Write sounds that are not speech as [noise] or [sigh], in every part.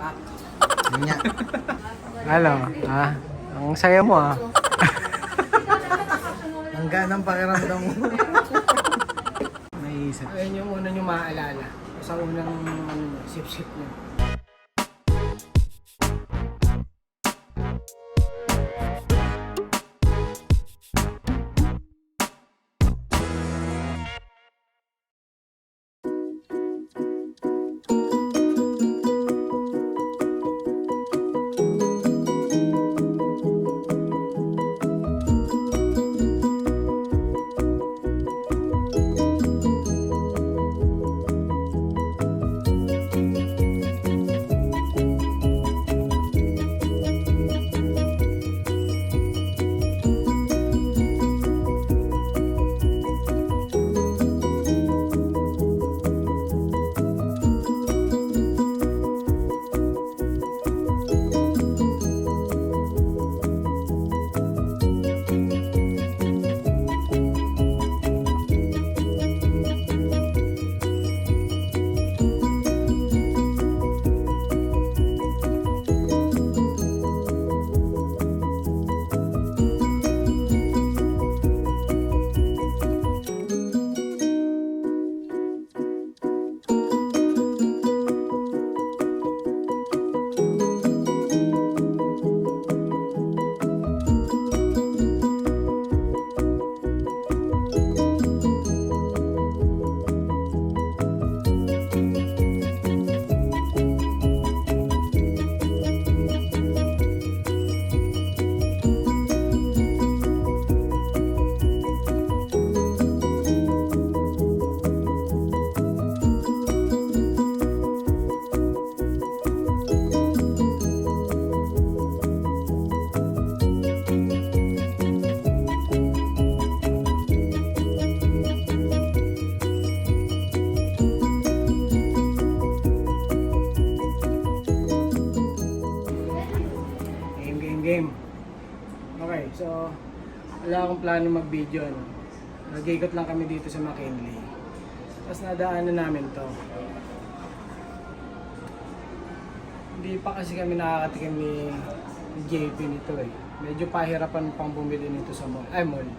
Nga. Ano? Ha? Ang saya mo ah. [laughs] Ang ganang pakiramdam mo. Naisip. Ayun yung una nyo maaalala. Sa unang sip-sip nyo. Akong plano mag-video. Ano. Nag-ikot lang kami dito sa McKinley. Tapos nadaanan namin to. Hindi pa kasi kami nakakatikim ni JP nito eh. Medyo pahirapan pang bumili nito sa mall. Ay, mall.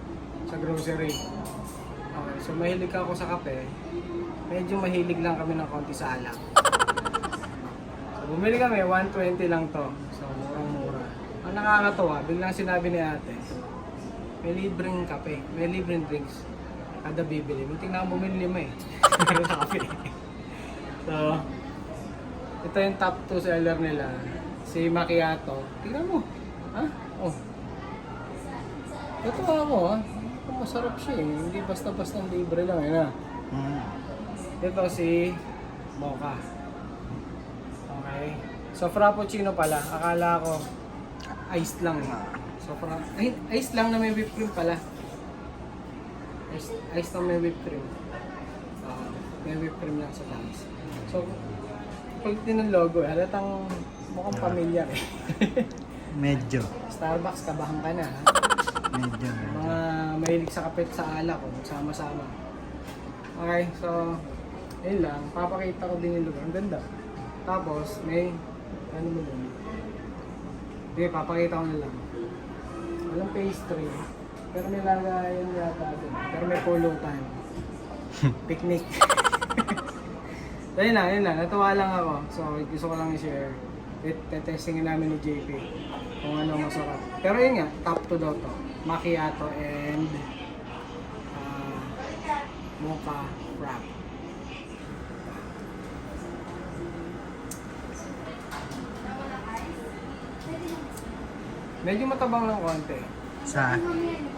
Sa grocery. Okay, so mahilig ako sa kape. Medyo mahilig lang kami ng konti sa alak. [laughs] So bumili kami, 120 lang to. So murang-mura. Ang nakakatawa, biglang sinabi ni ate, may libreng kape, may libreng drinks. Kada bibili. Buti na ako bumili lima eh. [laughs] Pero sa kape. so, ito yung top 2 seller nila. Si Macchiato. Tingnan mo. Ha? Oh. Ito ako ha. Masarap siya eh. Hindi basta-basta libre lang. Yan na. Hmm. Ito si Mocha. Okay. So Frappuccino pala. Akala ko iced lang. eh. So fra ay, iced lang na may whipped cream pala. Iced, iced lang may whipped cream. Ah, may whipped cream lang sa taas. So pag ng logo, halatang mukhang pamilyar eh. [laughs] Medyo. Starbucks, kabahan ka na ha. Medyo. medyo. Mga mahilig sa kapit sa alak ko, sama-sama. Okay, so, yun lang. Papakita ko din yung lugar. Ang ganda. Tapos, may, ano mo dun? Hindi, papakita ko na lang. Walang pastry. Pero may lagayan yata dun. Pero may pulutan. [laughs] Picnic. [laughs] so, yun lang, yun lang. Natuwa lang ako. So, gusto ko lang i-share. Tetestingin namin ni JP kung ano masarap. Pero yun nga, top 2 daw to. Macchiato and uh, mocha wrap. Medyo matabang ng konti Sa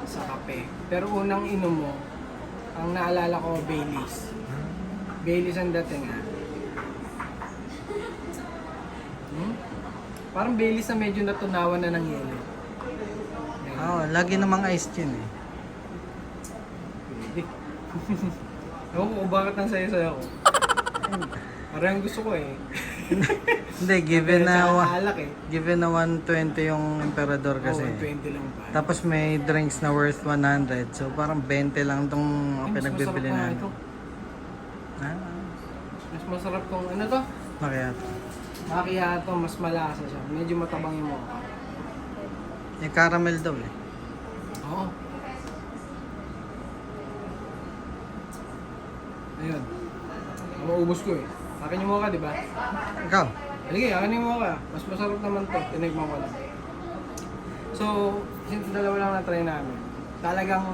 sa kape. Pero unang inom mo, ang naalala ko, Baileys. Baileys ang dating ah. Hmm? Parang Baileys na medyo natunawan na ng yelo. Oo, lagi namang ice yun eh. Pwede. [laughs] Ewan ko kung bakit nang sayo-sayo ko. Parang gusto ko eh. [laughs] [laughs] Hindi, given na wa- alak eh. given na 120 yung emperador kasi. Oo, 20 lang pa. Tapos may drinks na worth 100. So parang 20 lang tong Ay, mas pinagbibili masarap pa nga na. ito. Ah, Mas masarap kung ano to? Macchiato. Macchiato, mas malasa siya. Medyo matabang yung mocha. Eh, caramel daw eh. Oo. Ayun. Maubos ko eh. Akin yung mocha, di ba? Ikaw? Sige, akin yung mocha. Mas masarap naman to. Tinigman ko lang. So, since dalawa lang na-try namin, talagang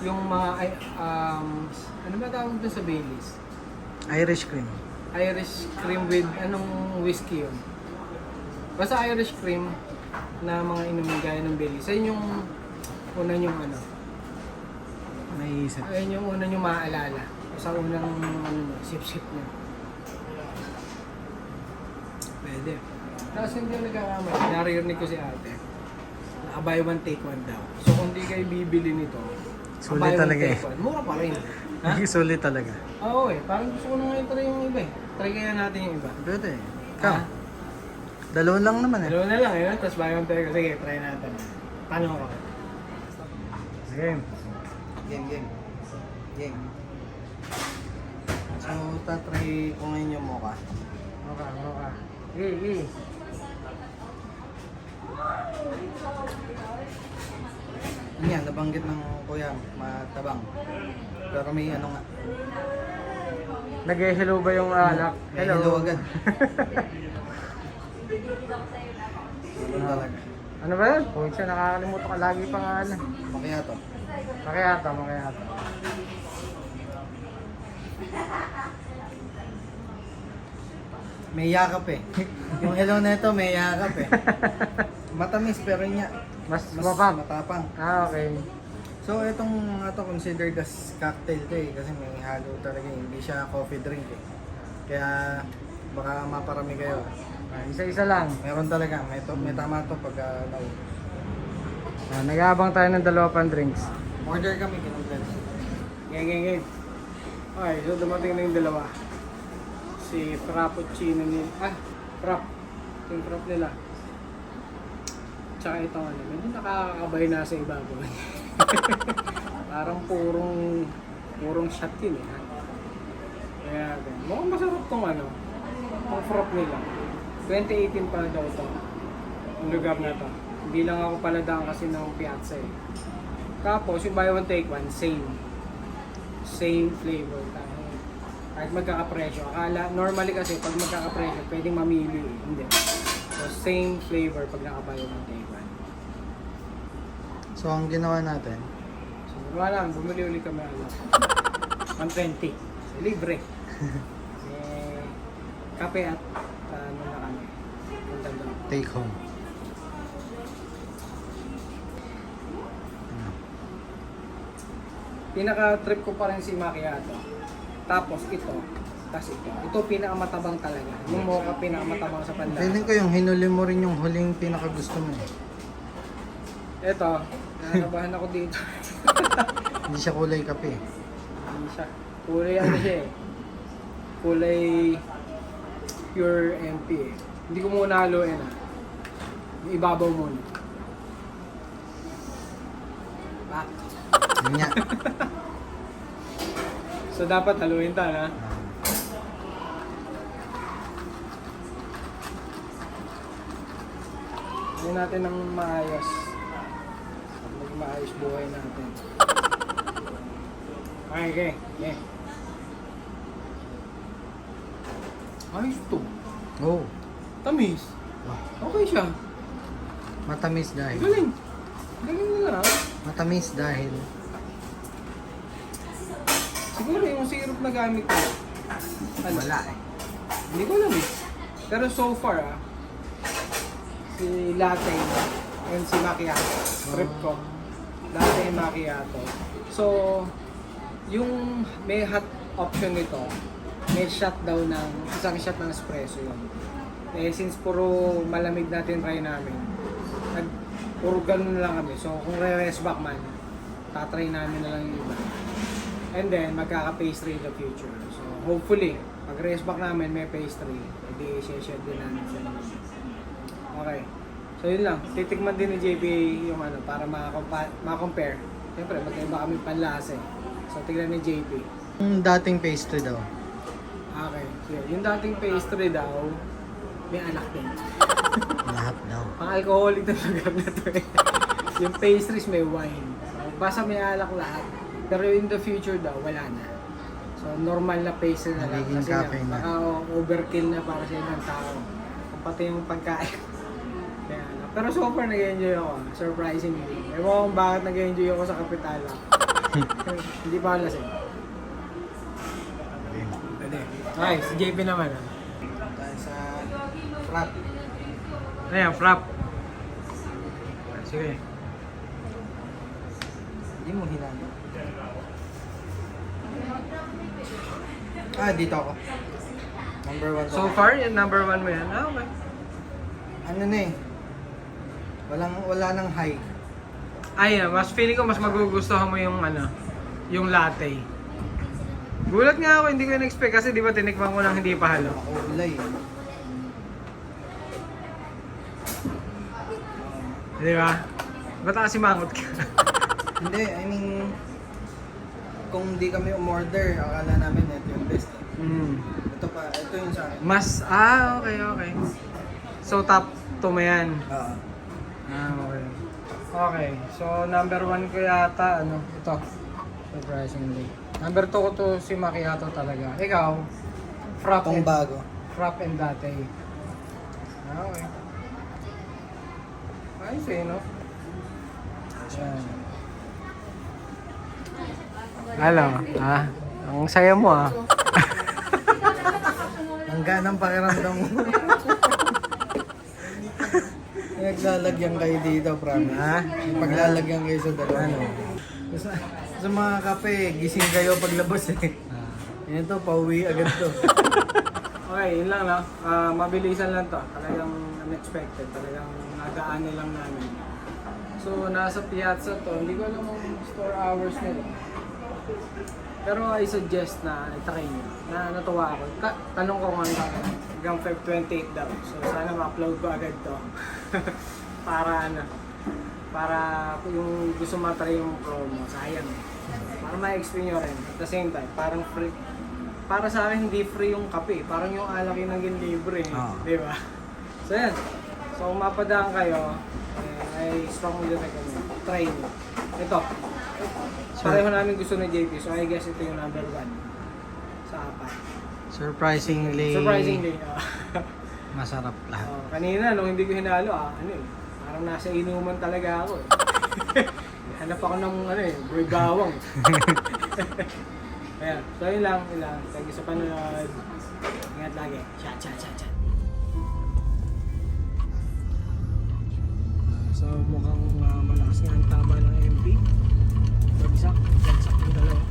yung mga, um, ano ba tawag doon sa Baileys? Irish cream. Irish cream with anong whiskey yun? Basta Irish cream na mga inumin gaya ng Baileys. Ayun yung una yung ano, Naisip. ayun yung una yung maaalala. Sa unang ano, sip-sip niya. Pwede. Tapos hindi yung nagkakamali. Naririnig ko si ate. Na buy one take one daw. So kung di kayo bibili nito, Sulit buy one, talaga take eh. one. Mura pa rin. [laughs] Ha? Sulit talaga. Oo eh. Parang gusto ko na ngayon try yung iba eh. Try kaya natin yung iba. Pwede eh. Ikaw? Ah. Dalawa lang naman eh. Dalawa na lang yun, tapos buy one take one. Sige, try natin. Paano ko? Game. Game, game. Game. So, tatry ko ngayon yung mocha. Moka, moka. Eh, eh. Ano yan, nabanggit ng kuya, matabang. Pero may ano nga. Nag-hello ba yung alak? May hello agad. [laughs] Ganun talaga. Ano ba yun? Kung siya nakakalimutan ka lagi pangalan. Macchiato. Makayata, makayata. May yakap eh. yung hello na ito, may yakap eh. [laughs] Matamis pero niya. Mas, Mas mapap. matapang. Ah, okay. So, itong mga to considered as cocktail to eh. Kasi may halo talaga eh. Hindi siya coffee drink eh. Kaya baka maparami kayo. Ah, isa-isa lang. Meron talaga. May, to, may tama to pag uh, no. Ah, nag-aabang tayo ng dalawa pang drinks. Order kami, kinumplex. Gang, gang, gang. Okay, so dumating na yung dalawa. Si Frappuccino nila. Ah, Frap. Yung Frap nila. Tsaka itong ano, medyo nakakabay na sa ibabaw. [laughs] Parang purong, purong shot yun eh. Kaya, ganun. mukhang masarap tong ano, tong Frap nila. 2018 pa daw to. Ang lugar na to. Hindi lang ako paladaan kasi ng piazza eh. Tapos, yung buy one take one, same. Same flavor. Kahit- Kahit magkakapresyo. Akala, normally kasi pag magkakapresyo, pwedeng mamili. Hindi. So, same flavor pag nakabuy one take one. So, ang ginawa natin, So, wala lang, bumili ulit kami ano. [laughs] 120. So, libre. [laughs] eh, kape at ano na kami. Take home. Pinaka-trip ko pa rin si macchiato. Tapos ito. Tapos ito. Ito pinakamatabang talaga. Yung mocha pinakamatabang sa panlasa. Feeling ko yung hinuli mo rin yung huling pinakagusto mo eh. Ito, nakakabahan ako dito. [laughs] Hindi siya kulay kape. Hindi siya. Kulay ano siya eh. Kulay pure MP eh. Hindi ko muna haluin ah. Ibabaw muna. Back. Yun nga. [laughs] So dapat haluin ta na. Gawin natin ng maayos. Maging maayos buhay natin. Okay, okay. Okay. Ayos to. Oh, Tamis. Okay siya. matamis dahil. Galing. Galing nila. Matamis dahil. Siguro yung syrup na gamit ko. Ano? Wala eh. Hindi ko alam eh. Pero so far ah, si latte and si macchiato, trip ko. Latte and macchiato. So, yung may hot option nito, may shot daw ng, isang shot ng espresso yun. Eh, since puro malamig natin try namin, nag, puro ganun na lang kami. So, kung re-rest back man, tatry namin na lang yung iba. And then, magkaka-pastry in the future. So, hopefully, pag race back namin may pastry, edi share din namin sa inyo. Okay. So, yun lang. Titikman din ni JP yung ano, para makakompa- makakompare. Siyempre, magkaiba kami panlasa eh. So, tignan ni JP. Yung dating pastry daw. Okay. So, yung dating pastry daw, may alak din. [laughs] Lahat daw. Pang-alcoholic na lugar na to eh. yung pastries may wine. Basta may alak lahat. Pero in the future daw, wala na. So normal na pastry na lang. Nagiging Kasi nga, na. baka overkill na para sa ibang tao. Kung pati yung pagkain. [laughs] Kaya, ano. pero so far nag-enjoy ako. ah. Surprisingly. Ewan ko kung bakit nag-enjoy ako sa Kapitala. [laughs] Hindi pa ako lasing. Okay, si JP naman. ah. Dahil sa frap. Ano yan, frap? Sige. Hindi mo hinalo. Ah, dito ako. Number one. So far, yung number one mo yan. Ah, okay. Ano na eh. Walang, wala nang high. Ay, ah, mas feeling ko mas magugustuhan mo yung ano, yung latte. Gulat nga ako, hindi ko in-expect kasi di ba tinikman ko lang hindi pa halo. Makulay. Di ba? Ba't kasi mangot ka? Hindi, I mean, kung di kami umorder, akala namin ito yung best. eh. hmm. Ito pa, ito yung sa akin. Mas, ah, okay, okay. So, top 2 mo yan. Oo. Ah, okay. Okay, so number one ko yata, ano, ito. Surprisingly. Number two ko to si Macchiato talaga. Ikaw, frap Itong and, bago. frap and latte. Ah, okay. Ayos eh, no? Yan. Ano? Ah, ang saya mo ah. Ang ganang pakiramdam mo. Naglalagyan kayo dito, promise. Ha? Paglalagyan kayo sa dalawa. Ano? Sa, sa mga kape, gising kayo paglabas eh. Ah. Yan to, pauwi agad to. Okay, yun lang no. Ah, mabilisan lang to. Talagang unexpected. Talagang nagaan lang namin. So, nasa piazza to. Hindi ko alam kung store hours nila. Pero I suggest na itry nyo. Na natuwa ako. Ka tanong ko kung ano hanggang Feb 28 daw. So, sana ma-upload ko agad to. [laughs] para ano, para yung gusto matry yung promo, sayang. Para ma-experience nyo rin. At the same time, parang free. Para sa akin, hindi free yung kape. Parang yung alak yung naging libre. eh. Oo. Di ba? So, yan. So, kung mapadaan kayo, eh, I strongly recommend. Try nyo. Ito. Pareho namin gusto ni JP. So, I guess ito yung number one. Sa apat. Surprisingly, Surprisingly. ah. [laughs] masarap lahat. Oh, kanina, nung hindi ko hinalo, ah, ano eh, parang nasa inuman talaga ako eh. [laughs] Hanap ako ng ano eh, boy bawang. [laughs] Ayan, so yun lang, yun lang. Thank you sa panonood. Ingat lagi. Chat, chat, chat, chat. So mukhang uh, malakas nga ang tama ng MP. 等一下，等一下，回来。